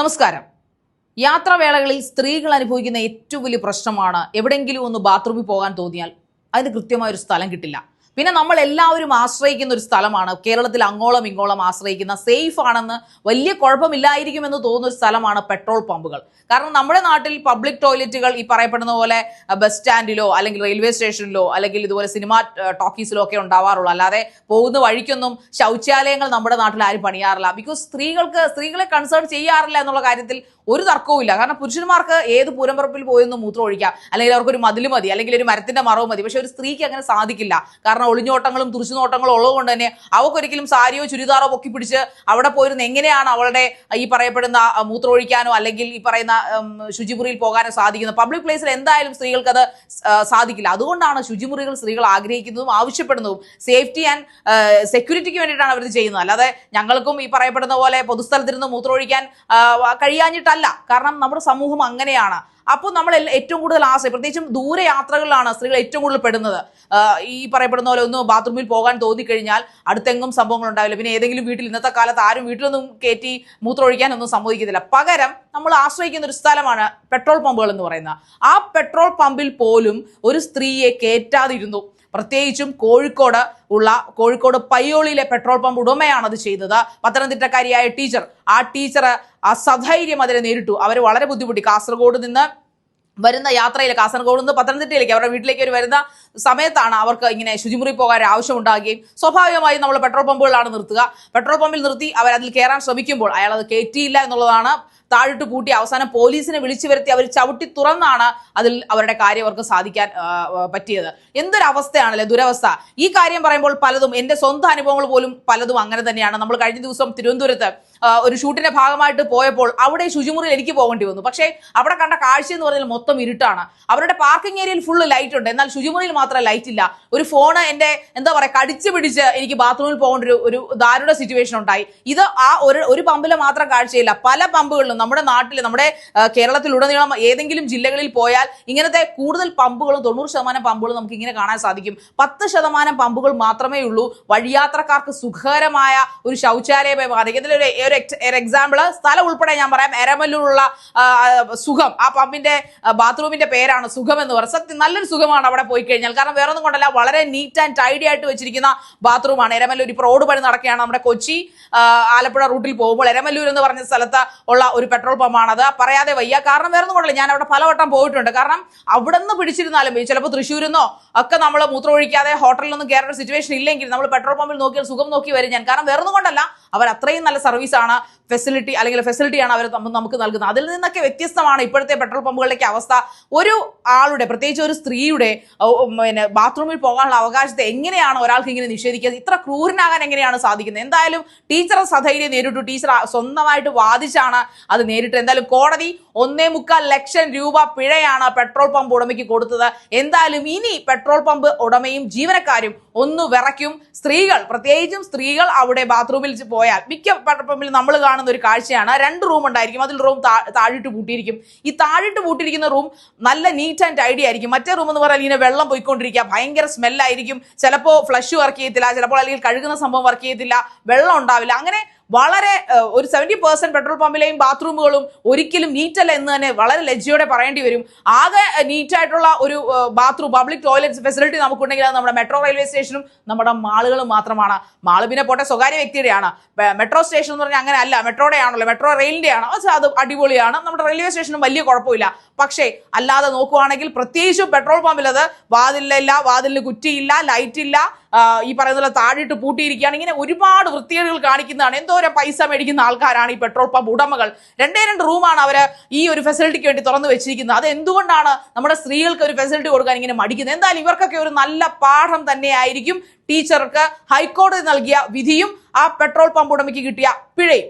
നമസ്കാരം. യാത്രാവേളകളിൽ സ്ത്രീകൾ അനുഭവിക്കുന്ന ഏറ്റവും വലിയ പ്രശ്നമാണ് എവിടെയെങ്കിലും ഒന്ന് ബാത്റൂമിൽ പോകാൻ തോന്നിയാൽ അതിന് കൃത്യമായൊരു സ്ഥലം കിട്ടില്ല. പിന്നെ നമ്മൾ എല്ലാവരും ആശ്രയിക്കുന്ന ഒരു സ്ഥലമാണ്. കേരളത്തിൽ അങ്ങോളം ഇങ്ങോളം ആശ്രയിക്കുന്ന സേഫ് ആണെന്ന് വലിയ കുഴപ്പമില്ലായിരിക്കുമെന്ന് തോന്നുന്ന ഒരു സ്ഥലമാണ് പെട്രോൾ പമ്പുകൾ കാരണം നമ്മുടെ നാട്ടിൽ പബ്ലിക് ടോയ്ലറ്റുകൾ ഈ പറയപ്പെടുന്ന പോലെ ബസ് സ്റ്റാൻഡിലോ അല്ലെങ്കിൽ റെയിൽവേ സ്റ്റേഷനിലോ അല്ലെങ്കിൽ ഇതുപോലെ സിനിമ ടോക്കീസിലോ ഒക്കെ ഉണ്ടാവാറുള്ളൂ. അല്ലാതെ പോകുന്ന വഴിക്കൊന്നും ശൗചാലയങ്ങൾ നമ്മുടെ നാട്ടിൽ ആരും പണിയാറില്ല. ബിക്കോസ് സ്ത്രീകൾക്ക് സ്ത്രീകളെ കൺസേൺ ചെയ്യാറില്ല എന്നുള്ള കാര്യത്തിൽ ഒരു തർക്കവും ഇല്ല. കാരണം പുരുഷന്മാർക്ക് ഏത് പൂരമ്പറപ്പിൽ പോയൊന്ന് മൂത്രം ഒഴിക്കാം? അല്ലെങ്കിൽ അവർക്കൊരു മതിൽ മതി അല്ലെങ്കിൽ ഒരു മരത്തിന്റെ മറവ് മതി. പക്ഷെ ഒരു സ്ത്രീക്ക് അങ്ങനെ സാധിക്കില്ല. കാരണം ഒളിഞ്ഞോട്ടങ്ങളും തുറിച്ചുനോട്ടങ്ങളും ഉള്ളതുകൊണ്ട് തന്നെ അവക്കൊരിക്കലും സാരിയോ ചുരിദാറോ പൊക്കി പിടിച്ച് അവിടെ പോയിരുന്ന എങ്ങനെയാണ് അവളുടെ ഈ പറയപ്പെടുന്ന മൂത്രമൊഴിക്കാനോ അല്ലെങ്കിൽ ഈ പറയുന്ന ശുചിമുറിയിൽ പോകാനോ സാധിക്കുന്നത്? പബ്ലിക് പ്ലേസിൽ എന്തായാലും സ്ത്രീകൾക്ക് അത് സാധിക്കില്ല. അതുകൊണ്ടാണ് ശുചിമുറികൾ സ്ത്രീകൾ ആഗ്രഹിക്കുന്നതും ആവശ്യപ്പെടുന്നതും സേഫ്റ്റി ആൻഡ് സെക്യൂരിറ്റിക്ക് വേണ്ടിയിട്ടാണ് അവർ ചെയ്യുന്നത്. അല്ലാതെ ഞങ്ങൾക്കും ഈ പറയപ്പെടുന്ന പോലെ പൊതുസ്ഥലത്തിരുന്ന് മൂത്രമൊഴിക്കാൻ കഴിയാഞ്ഞിട്ടല്ല. കാരണം നമ്മുടെ സമൂഹം അങ്ങനെയാണ്. അപ്പോൾ നമ്മൾ ഏറ്റവും കൂടുതൽ ആശ്രയം പ്രത്യേകിച്ചും ദൂരയാത്രകളിലാണ് സ്ത്രീകൾ ഏറ്റവും കൂടുതൽ പെടുന്നത്. ഈ പറയപ്പെടുന്ന പോലെ ഒന്ന് ബാത്റൂമിൽ പോകാൻ തോന്നിക്കഴിഞ്ഞാൽ അടുത്തെങ്ങും സംഭവങ്ങൾ ഉണ്ടാവില്ല. പിന്നെ ഏതെങ്കിലും വീട്ടിൽ ഇന്നത്തെ കാലത്ത് ആരും വീട്ടിലൊന്നും കയറ്റി മൂത്രമൊഴിക്കാനൊന്നും സമ്മതിക്കത്തില്ല. പകരം നമ്മൾ ആശ്രയിക്കുന്ന ഒരു സ്ഥലമാണ് പെട്രോൾ പമ്പുകൾ എന്ന് പറയുന്നത്. ആ പെട്രോൾ പമ്പിൽ പോലും ഒരു സ്ത്രീയെ കയറ്റാതിരുന്നു പ്രത്യേകിച്ചും കോഴിക്കോട് ഉള്ള കോഴിക്കോട് പയ്യോളിയിലെ പെട്രോൾ പമ്പ് ഉടമയാണ് അത് ചെയ്തത്. പത്തനംതിട്ടക്കാരിയായ ടീച്ചർ. ആ ടീച്ചർ അസധൈര്യം അതിനെ നേരിട്ടു. അവർ വളരെ ബുദ്ധിമുട്ടി. കാസർഗോഡ് നിന്ന് വരുന്ന യാത്രയിൽ കാസർഗോഡ് നിന്ന് പത്തനംതിട്ടയിലേക്ക് അവരുടെ വീട്ടിലേക്ക് അവർ വരുന്ന സമയത്താണ് അവർക്ക് ഇങ്ങനെ ശുചിമുറി പോകാൻ ആവശ്യം ഉണ്ടാകുകയും സ്വാഭാവികമായും നമ്മൾ പെട്രോൾ പമ്പുകളാണ് നിർത്തുക. പെട്രോൾ പമ്പിൽ നിർത്തി അവർ അതിൽ കയറാൻ ശ്രമിക്കുമ്പോൾ അയാൾ അത് കയറ്റിയില്ല എന്നുള്ളതാണ് താഴിട്ട് പൂട്ടി അവസാനം പോലീസിനെ വിളിച്ചു വരുത്തി അവർ ചവിട്ടി തുറന്നാണ് അതിൽ അവരുടെ കാര്യം അവർക്ക് സാധിക്കാൻ പറ്റിയത്. എന്തൊരു അവസ്ഥയാണല്ലേ ദുരവസ്ഥ? ഈ കാര്യം പറയുമ്പോൾ പലതും എന്റെ സ്വന്തം അനുഭവങ്ങൾ പോലും പലതും അങ്ങനെ തന്നെയാണ്. നമ്മൾ കഴിഞ്ഞ ദിവസം തിരുവനന്തപുരത്ത് ഒരു ഷൂട്ടിന്റെ ഭാഗമായിട്ട് പോയപ്പോൾ അവിടെ ശുചിമുറിയിൽ എനിക്ക് പോകേണ്ടി വന്നു. പക്ഷേ അവിടെ കണ്ട കാഴ്ച എന്ന് പറഞ്ഞാൽ മൊത്തം ഇരുട്ടാണ്. അവരുടെ പാർക്കിംഗ് ഏരിയയിൽ ഫുള്ള് ലൈറ്റ് ഉണ്ട്. എന്നാൽ ശുചിമുറിയിൽ മാത്രം ലൈറ്റ് ഇല്ല. ഒരു ഫോണ് എന്റെ എന്താ പറയുക കടിച്ചു പിടിച്ച് എനിക്ക് ബാത്റൂമിൽ പോകേണ്ട ഒരു ഒരു ദാരുണ സിറ്റുവേഷൻ ഉണ്ടായി. ഇത് ആ ഒരു ഒരു പമ്പിലെ മാത്രം കാഴ്ചയില്ല. പല പമ്പുകളിലും നമ്മുടെ നാട്ടിൽ നമ്മുടെ കേരളത്തിലുടനീളം ഏതെങ്കിലും ജില്ലകളിൽ പോയാൽ ഇങ്ങനത്തെ കൂടുതൽ പമ്പുകളും തൊണ്ണൂറ് ശതമാനം പമ്പുകളും നമുക്ക് ഇങ്ങനെ കാണാൻ സാധിക്കും. പത്ത് ശതമാനം പമ്പുകൾ മാത്രമേ ഉള്ളൂ. വഴിയാത്രക്കാർക്ക് സുഖകരമായ ഒരു ശൗചാലയമായി മാറി ഒരു എക്സാമ്പിൾ സ്ഥലം ഉൾപ്പെടെ ഞാൻ പറയാം. എരമല്ലൂരുള്ള സുഖം. ആ പമ്പിന്റെ ബാത്റൂമിന്റെ പേരാണ് സുഖം എന്ന് പറയുന്നത്. സത്യം നല്ലൊരു സുഖമാണ് അവിടെ പോയി കഴിഞ്ഞാൽ. കാരണം വേറെ ഒന്നും കൊണ്ടല്ല വളരെ നീറ്റ് ആൻഡ് ടൈഡി ആയിട്ട് വെച്ചിരിക്കുന്ന ബാത്റൂമാണ്. എരമല്ലൂർ ഇപ്പോൾ റോഡ് പണി നടക്കുകയാണ്. നമ്മുടെ കൊച്ചി ആലപ്പുഴ റൂട്ടിൽ പോകുമ്പോൾ എരമല്ലൂർ എന്ന് പറഞ്ഞ സ്ഥലത്ത് ഉള്ള ഒരു പെട്രോൾ പമ്പാണത് പറയാതെ വയ്യ. കാരണം വേറെ ഒന്നും കൊണ്ടല്ല ഞാൻ അവിടെ പലവട്ടം പോയിട്ടുണ്ട്. കാരണം അവിടെ നിന്ന് പിടിച്ചിരുന്നാലും ചിലപ്പോൾ തൃശ്ശൂരിൽ നിന്നോ ഒക്കെ നമ്മൾ മൂത്രം ഒഴിക്കാതെ ഹോട്ടലിലൊന്നും കയറേണ്ട സിറ്റുവേഷൻ ഇല്ലെങ്കിൽ നമ്മൾ പെട്രോൾ പമ്പിൽ നോക്കിയാൽ സുഖം നോക്കി വരും ഞാൻ. കാരണം വേറെ ഒന്നും കൊണ്ടല്ല അവർ അത്രയും നല്ല സർവീസാണ് ഫെസിലിറ്റി അല്ലെങ്കിൽ ഫെസിലിറ്റിയാണ് അവർ നമുക്ക് നൽകുന്നത്. അതിൽ നിന്നൊക്കെ വ്യത്യസ്തമാണ് ഇപ്പോഴത്തെ പെട്രോൾ പമ്പുകളിലേക്ക് അവസ്ഥ. ഒരു ആളുടെ പ്രത്യേകിച്ച് ഒരു സ്ത്രീയുടെ പിന്നെ ബാത്റൂമിൽ പോകാനുള്ള അവകാശത്തെ എങ്ങനെയാണ് ഒരാൾക്ക് ഇങ്ങനെ നിഷേധിക്കുക? ഇത്ര ക്രൂരനാകാൻ എങ്ങനെയാണ് സാധിക്കുന്നത്? എന്തായാലും ടീച്ചറെ സധൈര്യം നേരിട്ടു. ടീച്ചർ സ്വന്തമായിട്ട് വാദിച്ചാണ് അത് നേരിട്ട് എന്തായാലും കോടതി ഒന്നേ മുക്കാൽ ലക്ഷം രൂപ പിഴയാണ് പെട്രോൾ പമ്പ് ഉടമയ്ക്ക് കൊടുത്തത്. എന്തായാലും ഇനി പെട്രോൾ പമ്പ് ഉടമയും ജീവനക്കാരും ഒന്ന് വിറയ്ക്കും. സ്ത്രീകൾ പ്രത്യേകിച്ചും സ്ത്രീകൾ അവിടെ ബാത്റൂമിൽ പോയാൽ മിക്ക പട്ടപ്പമ്പിൽ പമ്പിൽ നമ്മൾ കാണുന്ന ഒരു കാഴ്ചയാണ്. രണ്ട് റൂം ഉണ്ടായിരിക്കും. അതിൽ റൂം താഴിട്ട് പൂട്ടിയിരിക്കും. ഈ താഴിട്ട് പൂട്ടിയിരിക്കുന്ന റൂം നല്ല നീറ്റ് ആൻഡ് ടൈഡി ആയിരിക്കും. മറ്റേ റൂം എന്ന് പറഞ്ഞാൽ ഇങ്ങനെ വെള്ളം പോയിക്കൊണ്ടിരിക്കുക. ഭയങ്കര സ്മെല്ലായിരിക്കും ചിലപ്പോൾ ഫ്ലഷ് വർക്ക് ചെയ്യത്തില്ല. ചിലപ്പോൾ അല്ലെങ്കിൽ കഴുകുന്ന സംഭവം വർക്ക് ചെയ്യത്തില്ല. വെള്ളം ഉണ്ടാവില്ല. അങ്ങനെ വളരെ ഒരു സെവന്റി പെർസെന്റ് പെട്രോൾ പമ്പിലെയും ബാത്റൂമുകളും ഒരിക്കലും നീറ്റല്ല എന്ന് തന്നെ വളരെ ലജ്ജയോടെ പറയേണ്ടി വരും. ആകെ നീറ്റായിട്ടുള്ള ഒരു ബാത്റൂം പബ്ലിക് ടോയ്ലറ്റ് ഫെസിലിറ്റി നമുക്കുണ്ടെങ്കിൽ അത് നമ്മുടെ മെട്രോ റെയിൽവേ സ്റ്റേഷനും നമ്മുടെ മാളുകളും മാത്രമാണ്. മാൾ പിന്നെ പോട്ടെ സ്വകാര്യ വ്യക്തിയുടെയാണ്. മെട്രോ സ്റ്റേഷൻ എന്ന് പറഞ്ഞാൽ അങ്ങനെ അല്ല മെട്രോയുടെ ആണല്ലോ മെട്രോ റെയിലിന്റെ ആണ് അത് അടിപൊളിയാണ്. നമ്മുടെ റെയിൽവേ സ്റ്റേഷനും വലിയ കുഴപ്പമില്ല. പക്ഷേ അല്ലാതെ നോക്കുവാണെങ്കിൽ പ്രത്യേകിച്ചും പെട്രോൾ പമ്പിൽ അത് വാതിലില്ല വാതിലിന് കുറ്റിയില്ല ലൈറ്റ് ഇല്ല ഈ പറയുന്ന താഴിട്ട് പൂട്ടിയിരിക്കുകയാണ്. ഇങ്ങനെ ഒരുപാട് വൃത്തികേടുകൾ കാണിക്കുന്നതാണ്. എന്തോരം പൈസ മേടിക്കുന്ന ആൾക്കാരാണ് ഈ പെട്രോൾ പമ്പ് ഉടമകൾ. രണ്ടേ രണ്ട് റൂമാണ് അവർ ഈ ഒരു ഫെസിലിറ്റിക്ക് വേണ്ടി തുറന്നു വെച്ചിരിക്കുന്നത്. അത് എന്തുകൊണ്ടാണ് നമ്മുടെ സ്ത്രീകൾക്ക് ഒരു ഫെസിലിറ്റി കൊടുക്കാൻ ഇങ്ങനെ മടിക്കുന്നത്? എന്തായാലും ഇവർക്കൊക്കെ ഒരു നല്ല പാഠം തന്നെയായിരിക്കും ടീച്ചർക്ക് ഹൈക്കോടതി നൽകിയ വിധിയും ആ പെട്രോൾ പമ്പ് ഉടമയ്ക്ക് കിട്ടിയ പിഴയും.